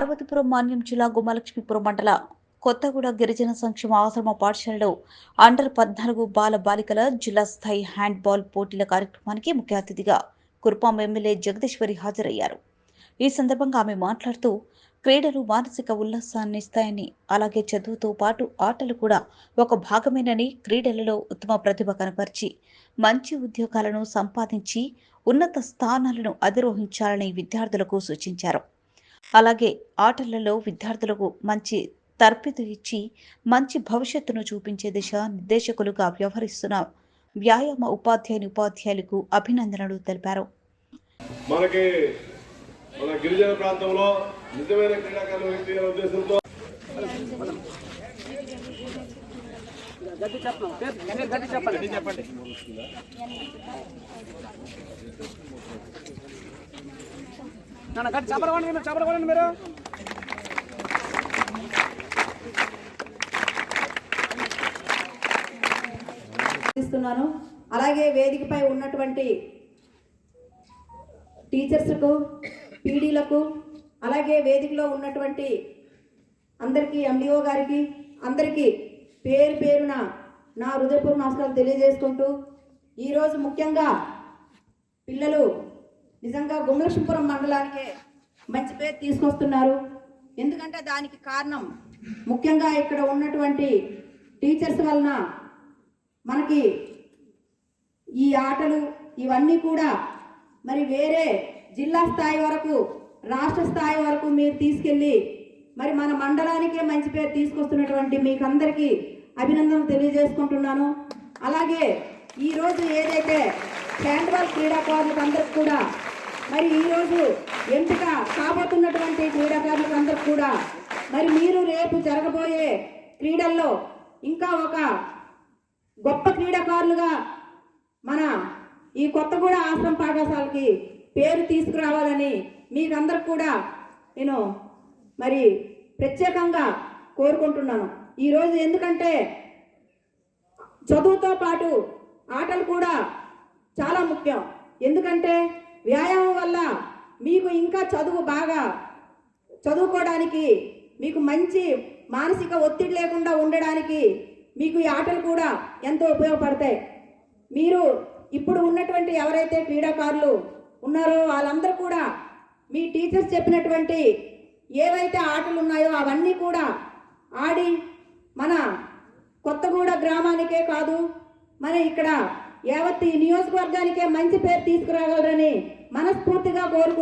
పార్వతీపురం మాన్యం జిల్లా గుమ్మలక్ష్మీపురం మండల కొత్తగూడ గిరిజన సంక్షేమ ఆశ్రమ పాఠశాలలో అండర్ పద్నాలుగు బాల బాలికల జిల్లా స్థాయి హ్యాండ్బాల్ పోటీల కార్యక్రమానికి ముఖ్య అతిథిగా కురుపాం ఎమ్మెల్యే జగదీశ్వరి హాజరయ్యారు. ఈ సందర్భంగా ఆమె మాట్లాడుతూ క్రీడలు మానసిక ఉల్లాసాన్ని ఇస్తాయని అలాగే చదువుతో పాటు ఆటలు కూడా ఒక భాగమేనని క్రీడలలో ఉత్తమ ప్రతిభ కనపరిచి మంచి ఉద్యోగాలను సంపాదించి ఉన్నత స్థానాలను అధిరోహించాలని విద్యార్థులకు సూచించారు. అలాగే ఆటలలో విద్యార్థులకు మంచి తర్పిదు ఇచ్చి మంచి భవిష్యత్తును చూపించే దిశ నిర్దేశకులుగా వ్యవహరిస్తున్న వ్యాయామ ఉపాధ్యాయుని ఉపాధ్యాయులకు అభినందనలు తెలిపారు. మనకి మన గిరిజన ప్రాంతంలో నిజమైన క్రీడాకారులు ఉద్దేశంతో చెప్పండి చెప్పండి. నన్ను గట్టి చెప్పరవండి మీరు చెప్పరవండి మీరు. ఇస్తున్నాను అలాగే వేదికపై ఉన్నటువంటి టీచర్స్కు పీడీలకు అలాగే వేదికలో ఉన్నటువంటి అందరికీ ఎండిఓ గారికి అందరికీ పేరు పేరున నా హృదయపూర్వ నమస్కారాలు తెలియజేసుకుంటూ ఈరోజు ముఖ్యంగా పిల్లలు నిజంగా గుమలక్ష్మీపురం మండలానికే మంచి పేరు తీసుకొస్తున్నారు. ఎందుకంటే దానికి కారణం ముఖ్యంగా ఇక్కడ ఉన్నటువంటి టీచర్స్ వలన మనకి ఈ ఆటలు ఇవన్నీ కూడా మరి వేరే జిల్లా స్థాయి వరకు రాష్ట్ర స్థాయి వరకు మీరు తీసుకెళ్ళి మరి మన మండలానికే మంచి పేరు తీసుకొస్తున్నటువంటి మీకు అందరికీ అభినందనలు తెలియజేసుకుంటున్నాను. అలాగే ఈరోజు ఏదైతే హ్యాండ్బాల్ క్రీడాకారులకు అందరికి కూడా మరి ఈరోజు ఎంపిక కాబోతున్నటువంటి క్రీడాకారులకు అందరికి కూడా మరి మీరు రేపు జరగబోయే క్రీడల్లో ఇంకా ఒక గొప్ప క్రీడాకారులుగా మన ఈ కొత్తగూడ ఆశ్రమ పాఠశాలకి పేరు తీసుకురావాలని మీకందరికి కూడా నేను మరి ప్రత్యేకంగా కోరుకుంటున్నాను. ఈరోజు ఎందుకంటే చదువుతో పాటు ఆటలు కూడా చాలా ముఖ్యం. ఎందుకంటే వ్యాయామం వల్ల మీకు ఇంకా చదువు బాగా చదువుకోవడానికి మీకు మంచి మానసిక ఒత్తిడి లేకుండా ఉండడానికి మీకు ఈ ఆటలు కూడా ఎంతో ఉపయోగపడతాయి. మీరు ఇప్పుడు ఉన్నటువంటి ఎవరైతే క్రీడాకారులు ఉన్నారో వాళ్ళందరూ కూడా మీ టీచర్స్ చెప్పినటువంటి ఏవైతే ఆటలు ఉన్నాయో అవన్నీ కూడా ఆడి మన కొత్తగూడ గ్రామానికే కాదు మన ఇక్కడ యావత్ ఈ నియోజకవర్గానికే మంచి పేరు తీసుకురాగలరని మనస్ఫూర్తిగా కోరుకుంటున్నాను